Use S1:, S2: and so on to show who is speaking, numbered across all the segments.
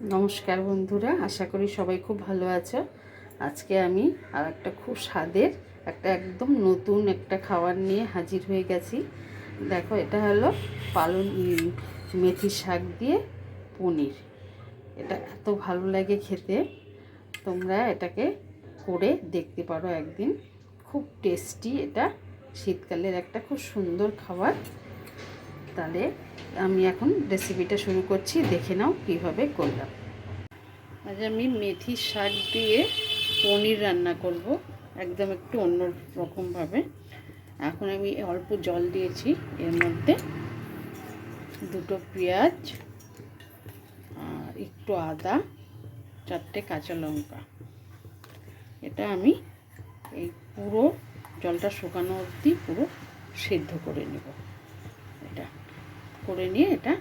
S1: নমস্কার বন্ধুরা, আশা করি সবাই খুব ভালো আছো। আজকে আমি আর একটা খুব স্বাদের, একটা একদম নতুন একটা খাবার নিয়ে হাজির হয়ে গেছি। দেখো, এটা হলো পালন মেথি শাক দিয়ে পনির। এটা এত ভালো লাগে খেতে। তোমরা এটাকে করে দেখতে পারো একদিন। খুব টেস্টি এটা। শীতকালের একটা খুব সুন্দর খাবার। তাহলে আমি এখন রেসিপিটা শুরু করছি। দেখে নাও কীভাবে করলাম। আজ আমি মেথি শাক দিয়ে পনির রান্না করব, একদম একটু অন্য রকমভাবে এখন আমি অল্প জল দিয়েছি, এর মধ্যে দুটো পেঁয়াজ একটু আদা, চারটে কাঁচা লঙ্কা। এটা আমি এই পুরো জলটা শুকানো অবধি পুরো সিদ্ধ করে নেব। এটা। করে নিয়ে এটা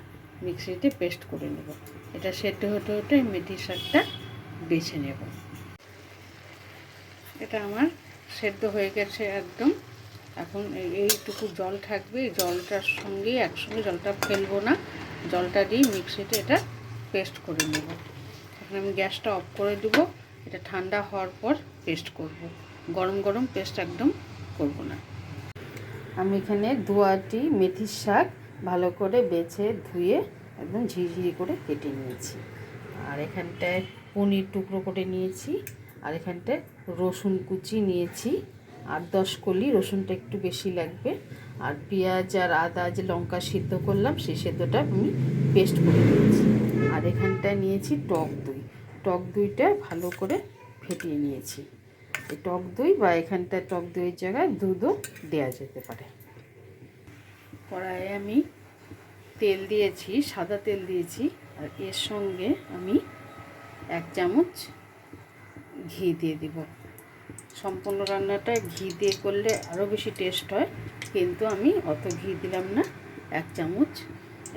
S1: মিক্সিতে পেস্ট করে নেব। এটা সেদ্ধ হতে হতে মেথি শাকটা বেছে নেব। এটা আমার সেদ্ধ হয়ে গেছে একদম। এখন এইটুকু জল থাকবে। জলটার সঙ্গে একসঙ্গে জলটা ফেলব না। জলটা দিয়ে মিক্সিতে এটা পেস্ট করে নেব। এখন আমি গ্যাসটা অফ করে দেবো। এটা ঠান্ডা হওয়ার পর পেস্ট করব। গরম গরম পেস্ট একদম করব না। আমি এখানে দুয়াটি মেথির শাক ভালো করে বেছে ধুয়ে একদম ঝিরিঝিরি করে কেটে নিয়েছি। আর এখানটায় পনির টুকরো করে নিয়েছি, আর এখানটায় রসুন কুচি নিয়েছি, আর দশ কলি রসুনটা একটু বেশি লাগবে। আর পেঁয়াজ আর আদা যে লঙ্কা সিদ্ধ করলাম সেই সেদ্ধটা আমি পেস্ট করে নিয়েছি। আর এখানটায় নিয়েছি টক দই। টক দইটা ভালো করে ফেটিয়ে নিয়েছি। টক দই বা এখানটায় টক দইয়ের জায়গায় দুধও দেওয়া যেতে পারে। কড়াইয়ে আমি তেল দিয়েছি, সাদা তেল দিয়েছি, আর এর সঙ্গে আমি এক চামচ ঘি দিয়ে দিব। সম্পূর্ণ রান্নাটা ঘি দিয়ে করলে আরও বেশি টেস্ট হয়, কিন্তু আমি অত ঘি দিলাম না। এক চামচ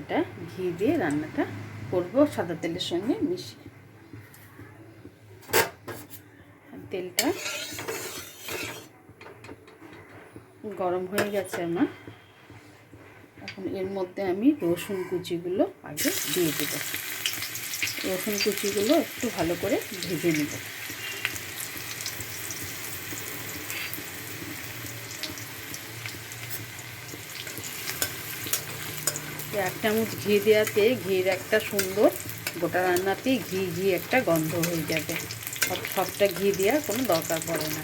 S1: এটা ঘি দিয়ে রান্নাটা করব সাদা তেলের সঙ্গে মিশিয়ে। তেলটা গরম হয়ে গেছে আমার। এখন এর মধ্যে আমি রসুন কুচিগুলো আগে দিয়ে দেবো। রসুন কুচিগুলো একটু ভালো করে ভেজে নেব। এক চামচ ঘি দেওয়াতে ঘির একটা সুন্দর গোটা রান্নাতেই ঘি ঘি একটা গন্ধ হয়ে যাবে। সব সবটা ঘি দেওয়ার কোনো দরকার পড়ে না।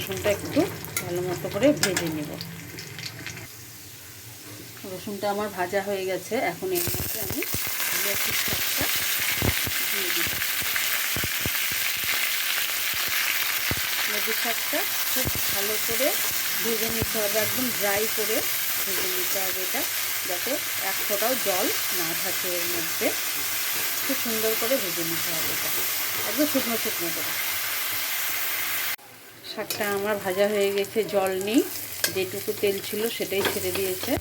S1: রসুনটা একটু ভালো মতো করে ভেজে নেব। রসুনটা আমার ভাজা হয়ে গেছে, এখন এর মধ্যে আমি মেথির শাকটা শাকটা খুব ভালো করে ভেজে নিতে হবে, একদম ড্রাই করে ভেজে নিতে হবে এটা, যাতে এক ফোঁটাও জল না থাকে এর মধ্যে। খুব সুন্দর করে ভেজে নিতে হবে এটা, একদম শুকনো শুকনো করে। শাকটা আমার ভাজা হয়ে গেছে, জল নেই, যেটুকু তেল ছিল সেটাই ছেড়ে দিয়েছে।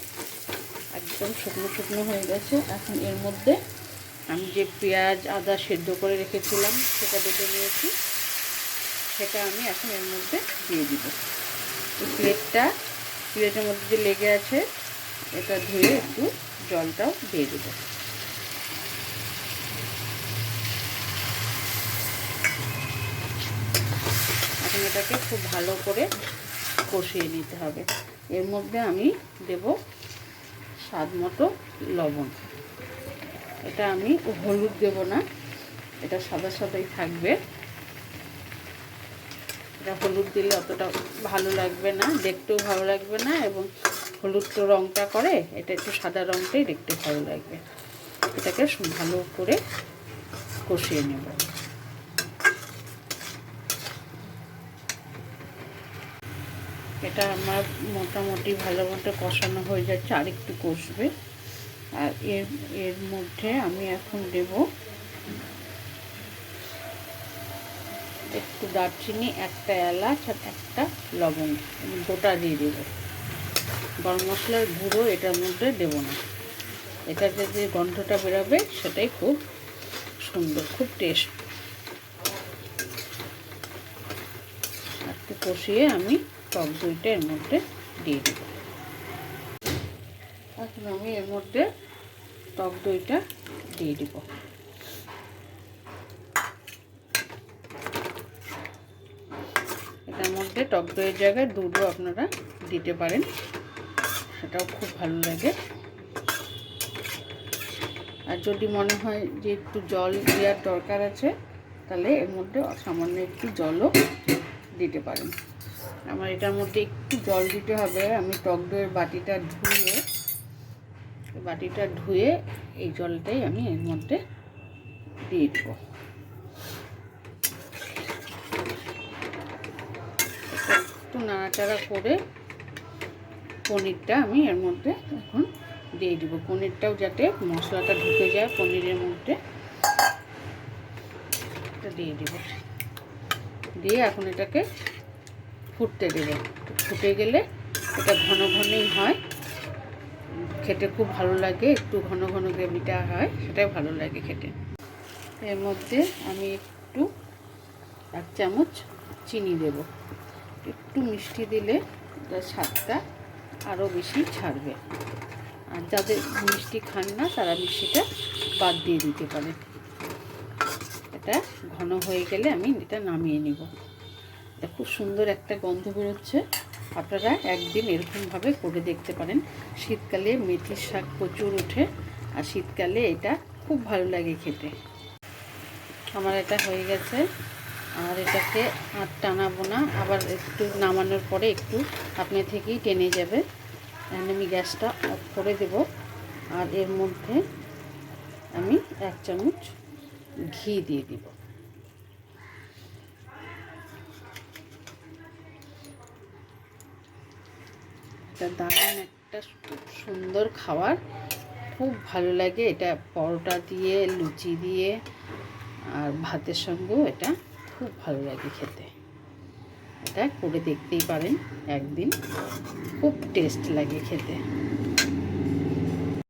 S1: একদম শুকনো শুকনো হয়ে গেছে। এখন এর মধ্যে আমি যে পেঁয়াজ, আদা সেদ্ধ করে রেখেছিলাম, সেটা বেটে নিয়েছি। সেটা আমি এখন এর মধ্যে দিয়ে দিব। এই প্লেটটা প্লেটের মধ্যে যে লেগে আছে, এটা ধুয়ে একটু জলটাও দিয়ে দেবো এখন এটাকে খুব ভালো করে কষিয়ে নিতে হবে। এর মধ্যে আমি দেব স্বাদ মতো লবণ। এটা আমি হলুদ দেব না, এটা সাদা সাদাই থাকবে। এটা হলুদ দিলে অতটা ভালো লাগবে না, দেখতেও ভালো লাগবে না এবং হলুদ তো রঙটা করে এটা একটু সাদা রঙটাই দেখতে ভালো লাগবে। এটাকে ভালো করে কষিয়ে নেব। এটা আমার মোটামুটি ভালো মতো কষানো হয়ে যাচ্ছে আর একটু কষবে। আর এর এর মধ্যে আমি এখন দেব একটু দারচিনি, একটা এলাচ আর একটা লবঙ্গ গোটা দিয়ে দেব। গরম মশলার গুঁড়ো এটার মধ্যে দেব না। এটাতে যে গন্ধটা বেরোবে সেটাই খুব সুন্দর, খুব টেস্ট একটু কষিয়ে আমি টক দইটা এর মধ্যে দিয়ে দেবো। এখন আমি এর মধ্যে টক দইটা দিয়ে দিব। এটার মধ্যে টক দইয়ের জায়গায় দুধও আপনারা দিতে পারেন। সেটাও খুব ভালো লাগে। আর যদি মনে হয় যে একটু জল দেওয়ার দরকার আছে, তাহলে এর মধ্যে সামান্য একটু জলও দিতে পারেন। আমার এটার মধ্যে একটু জল দিতে হবে। আমি টক দইয়ের বাটিটা ধুয়ে বাটিটা ধুয়ে এই জলটাই আমি এর মধ্যে দিয়ে দেবো। একটু নাড়াচাড়া করে পনিরটা আমি এর মধ্যে এখন দিয়ে দিব। পনিরটাও যাতে মশলাটা ঢুকে যায় পনিরের মধ্যে দিয়ে দিব। দিয়ে এখন এটাকে ফুটতে দেবো। ফুটে গেলে এটা ঘন ঘনই হয়। খেতে খুব ভালো লাগে, একটু ঘন ঘন গ্রেভিটা হয়, সেটাই ভালো লাগে খেতে। এর মধ্যে আমি একটু এক চামচ চিনি দেব। একটু মিষ্টি দিলে স্বাদটা আরও বেশি ছাড়বে। আর যাদের মিষ্টি খান না, তারা মিষ্টিটা বাদ দিয়ে দিতে পারে। এটা ঘন হয়ে গেলে আমি এটা নামিয়ে নিব। খুব সুন্দর একটা গন্ধ বেরোচ্ছে। আপনারা একদিন এরকমভাবে করে দেখতে পারেন। শীতকালে মেথির শাক প্রচুর ওঠে, আর শীতকালে এটা খুব ভালো লাগে খেতে। আমার এটা হয়ে গেছে। আর এটাকে আর টানাবো না। আবার একটু নামানোর পরে একটু আপনি থেকেই টেনে যাবে। আমি গ্যাসটা অফ করে দেব। আর এর মধ্যে আমি এক চামচ ঘি দিয়ে দিব। এটা দারুণ একটা খুব সুন্দর খাবার। খুব ভালো লাগে এটা পরোটা দিয়ে, লুচি দিয়ে আর ভাতের সঙ্গেও এটা খুব ভালো লাগে খেতে। এটা করে দেখতেই পারেন একদিন। খুব টেস্ট লাগে খেতে।